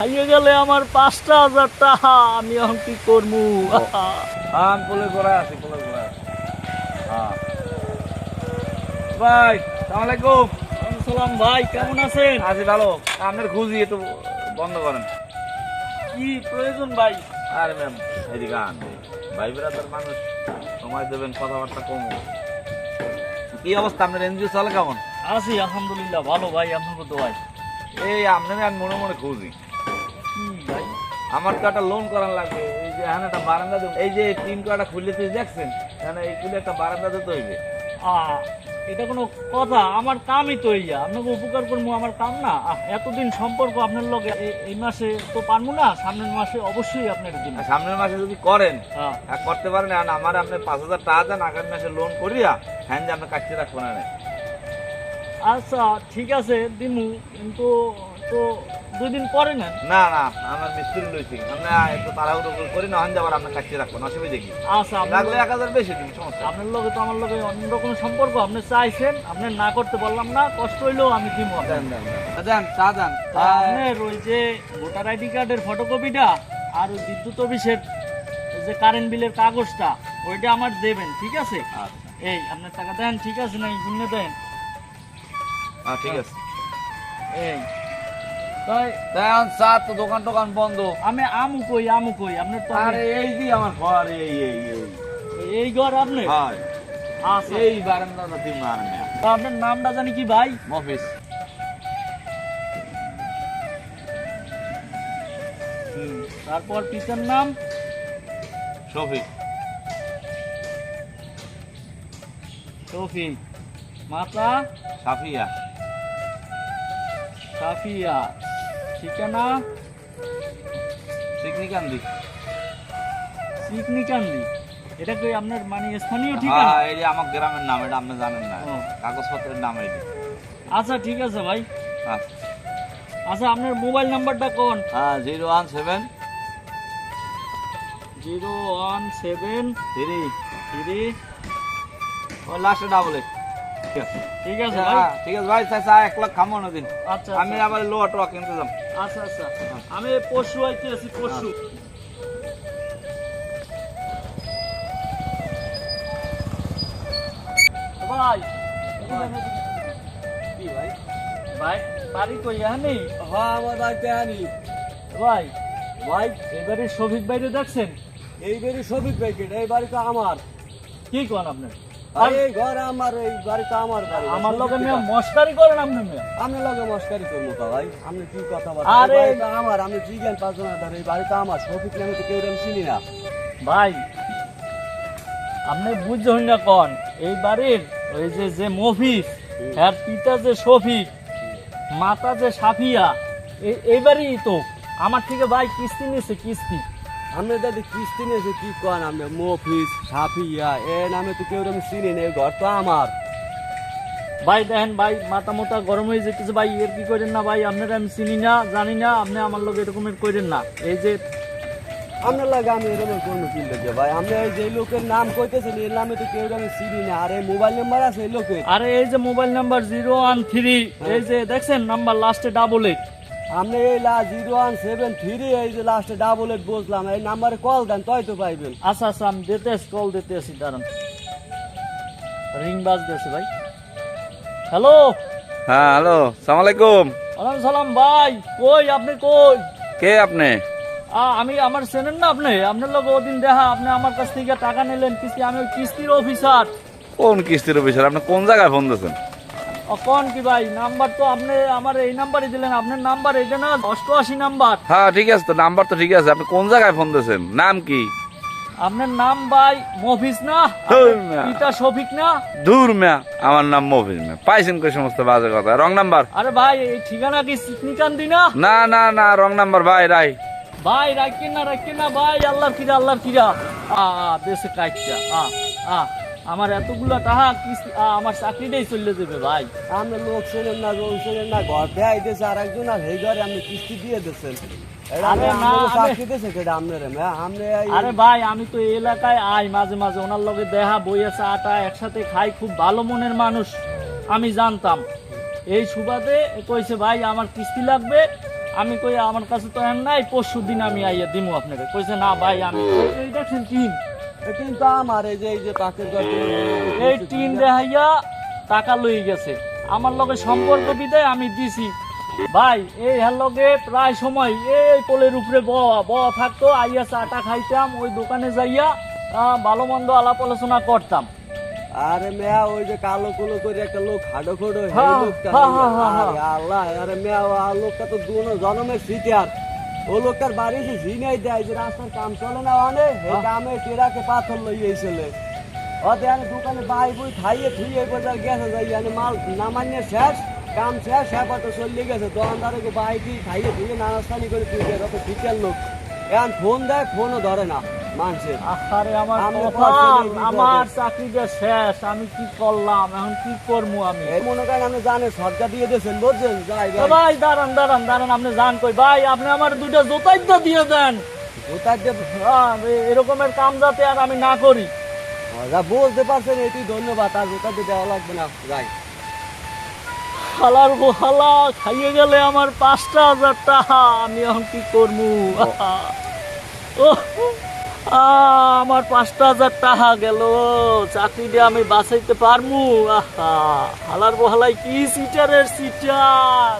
হারিয়ে গেলে আমার পাঁচটা হাজার টাকা আমি এখন কি করব? আমি পোলে করে আছি করে আছি হ্যাঁ। ভাই সালাম আলাইকুম। সালাম ভাই কেমন আছেন? আছি ভালো। আপনার খুঁজি একটু বন্ধ করেন। কি প্রয়োজন ভাই? আরে ম্যাম এদিকে আন। ভাই বেড়াদার মানুষ সময় দেবেন কথাবার্তা কম। কি অবস্থা আপনার এনজিও চলে কেমন? আছি আলহামদুলিল্লাহ ভালো ভাই আপনার তো ভাই এই আপনার আমি মনে মনে খুঁজি। আমার তো একটা লোন করার লাগবে। এই যে এখানে একটা বারান্দা দেবো। এই যে তিন কটা তুই দেখছেন? এখানে এই খুলে একটা বারান্দা দিতে হইবে এটা কোনো কথা আমার কামই তো ইয়া আপনাকে উপকার করব আমার কাম না। এতদিন সম্পর্ক আপনার এ- এই মাসে তো পারব না সামনের মাসে অবশ্যই আপনার দিন সামনের মাসে যদি করেন হ্যাঁ। করতে পারেন আর আমার আপনি পাঁচ হাজার টাকা দেন আগামী মাসে লোন করিয়া হ্যাঁ যে আপনি কাটতে রাখব না আচ্ছা ঠিক আছে দিমু। কিন্তু তো দুই দিন পরে নেন? না না আমার মিস্ত্রি লইছি। আপনি একটু তাড়াহুড়ো করে না হন যাবার আপনার কাটতে রাখব না অসুবিধা কি? আচ্ছা লাগলে এক হাজার বেশি দিন সমস্যা আপনার লগে তো আমার লগে অন্যরকম সম্পর্ক আপনি চাইছেন আপনি না করতে বললাম না কষ্ট হইলেও আমি দিব চা দেন। তা আপনার ওই যে ভোটার আইডি কার্ডের ফটোকপিটা আর ওই বিদ্যুৎ অফিসের ওই যে কারেন্ট বিলের কাগজটা ওইটা আমার দেবেন ঠিক আছে? আচ্ছা। এই আপনার টাকা দেন ঠিক আছে না শুনে দেন। হ্যাঁ, ঠিক আছে। এই। তাই? চা তো দোকান টোকান বন্ধ। আমি আমু কই আমু কই? আপনার তো আরে এই দি আমার ঘর এই এই এই এই। ঘর আপনি হয়। এই বারান্দাটা দিন আর আপনার নামটা জানি কি ভাই? মফিস তারপর পিতার নাম? শফিক। শফিক। মাতা? সাফিয়া। সাফিয়া। ঠিকানা? সিকনিকান্দি চিকনিকান্দি। এটা কি আপনার মানে স্থানীয় ঠিকানা? হ্যাঁ এই যে আমার গ্রামের নাম এটা আপনি জানেন না। ও। কাগজপত্রের নাম যে। আচ্ছা ঠিক আছে ভাই। আচ্ছা আচ্ছা আপনার মোবাইল নাম্বারটা কোন? হ্যাঁ zero one seven zero one seven three three ওই লাস্টে ডাবল আছে ঠিক আছে ভাই। হ্যাঁ, ঠিক আছে ভাই এক লাখ দিন। আচ্ছা আমি আচ্ছা। আবার টোয়া কিনতে যাম আচ্ছা আচ্ছা। আমি পরশু আইতে আছি পরশু ভাই কি ভাই? ভাই বাড়ি হ্যাঁ আমার বাড়িতে আনি। ভাই ভাই এবারে শফিক ভাইরে দেখছেন? এই বাড়ি বাড়িটা আমার। কি কন আপনার এই ঘর আমার এই বাড়িটা আমার বাড়ি। আমার লগে মেয়ে মস্কারি করেন আপনি মেয়ে? আমি লগে মস্কারি করব কা ভাই। আমি কি কথা বলব? আরে- আমার আমি জিজ্ঞান পাঁচজন ধরে এই বাড়িটা আমার। সফিক নামে তো কেউ চিনি না। ভাই আপনি বুঝছেন না কোন? এই বাড়ির ওই যে যে মফিস হ্যাঁ পিতা যে শফিক মাতা যে সাফিয়া এই- এই বাড়ি তো। আমার থেকে ভাই কিস্তি নিয়েছে কিস্তি। আমি দাদি কিস্তি নিয়েছি কি কন আমি মফিস সাফিয়া এ নামে তো কেউ আমি চিনি না ঘর তো আমার। ভাই দেখেন ভাই মাথা মোটা গরম হয়ে যেতেছে ভাই এর কি করেন না ভাই? আপনারা আমি চিনি না জানি না আপনি আমার লোক এরকমের করেন না। এই যে আপনার লাগে আমি এরকম কোনো কিনতে যে ভাই আমি এই যে লোকের নাম কইতেছেন এর নামে তো কেউ আমি চিনি না। আর এই মোবাইল নাম্বার আছে এই লোকের? আরে এই যে mobile number zero one three এই যে দেখছেন নাম্বার লাস্টে ডাবল এইট। আপনি এই লা জিরো ওয়ান সেভেন থ্রি এই যে লাস্টে ডাবল এইট বসলাম এই নাম্বারে কল দেন তাই তো পাইবেন। আচ্ছা আচ্ছা আমি দিতে কল দিতে আসি দাঁড়ান। রিং বাজতেছে ভাই। হ্যালো হ্যাঁ হ্যালো সালাম আলাইকুম। ওয়ালাইকুম সালাম ভাই কই আপনি কই? কে আপনি? আমি আমার চেনেন না আপনি? আপনার লোক ওদিন দেখা আপনি আমার কাছ থেকে টাকা নিলেন কিস্তি আমি কিস্তির অফিসার কোন কিস্তির অফিসার আপনি কোন জায়গায় ফোন দিয়েছেন? কোন কি ভাই? নাম্বার তো আপনি আমার এই নাম্বারই দিলেন আপনার নাম্বার এটা না অষ্টআশি নাম্বার। হ্যাঁ ঠিক আছে তো নাম্বার তো ঠিক আছে আপনি কোন জায়গায় ফোন দিয়েছেন? নাম কি? আপনার নাম ভাই মফিস না? পিতা শফিক না? দূর মিয়া আমার নাম মফিজ মিয়া। পাইছেন কই সমস্ত বাজে কথা? Wrong number? আরে ভাই এই ঠিকানা কি চিকনিকান্দি না? না না না রং নাম্বার ভাই রাই। ভাই রাখেন না রাখেন না ভাই আল্লাহর কিরা আল্লাহর কিরা। আ দেশে কাইটা আ আ। আমার এতগুলা টাকা আমার চাকরিটাই চলে যাবে ভাই। আপনি লোক চেনেন না লোক চেনেন না ঘর দেয় দিয়েছে আর একজন আর এই ঘরে আপনি কিস্তি দিয়ে দিচ্ছেন আরে আমি- ভাই আমি তো এলাকায় আই মাঝে মাঝে ওনার লগে দেখা বই আছে আটা একসাথে খাই খুব ভালো মনের মানুষ আমি জানতাম। এই সুবাদে কইছে ভাই আমার কিস্তি লাগবে। আমি কই আমার কাছে তো নাই পরশু দিন আমি আইয়া দিমু আপনাকে। কইছে না ভাই আমি দেখছেন এ কিন্তু আমার এই যে এই যে পাখির ঘর এই টিন দেখাইয়া টাকা লই গেছে। আমার লগে সম্পর্ক বিদায় আমি দিছি। ভাই এই হের লগে প্রায় সময় এই পোলের উপরে বয়া বয়া থাকতো আইয়া চাটা খাইতাম ওই দোকানে যাইয়া ভালো মন্দ আলাপ আলোচনা করতাম। আরে মেয়া ওই যে কালো কুলো করে একটা লোক হাডো খোডো হ্যাঁ, হ্যাঁ, হ্যাঁ, আরে আল্লাহ আরে মেয়া লোকটা তো দুনো জনমের সিটিয়ার। ও লোকটার বাড়ি যে ঝিনাই দেয় যে রাস্তার কাম চলে না অনেক এই হ্যাঁ। কামে টেরাকে পাথর লই এসেলে। অতে আমি দোকানে বাই বই খাইয়ে থুইয়ে বাজার গেছে যাই আমি মাল নামানিয়ে শেষ কাম শেষ হ্যাঁ তো চলে গেছে। দোকানদারকে বাই দিয়ে খাইয়ে থুইয়ে নানাস্তানি করে তুই গেছে অত বিকেল লোক। এখন ফোন দেয় ফোনও ধরে না। আমার বিপদে। চাকরিটা শেষ আমি কি করলাম? এখন কি করব আমি? এই মনে করেন আপনি জানেন সরকার দিয়ে দিয়েছেন বুঝছেন? যাই ভাই দাঁড়ান দাঁড়ান দাঁড়ান আপনি জান কই। ভাই আপনি আমার দিয়ে দেন। যে হ্যাঁ, এরকমের কাম যাতে আর আমি না করি। যা বুঝতে পারছেন এটি ধন্যবাদ। আর ওটা তো দেওয়া লাগবে না। যাই। হালার হালা খাইয়ে গেলে আমার পাঁচটা হাজার টাকা। আমি এখন কি করব? ও। আমার পাঁচটা হাজার টাকা গেল। চাকরি দিয়ে আমি বাঁচাইতে পারমু? আহা, হালার বহালাই কি সিটারের সিটার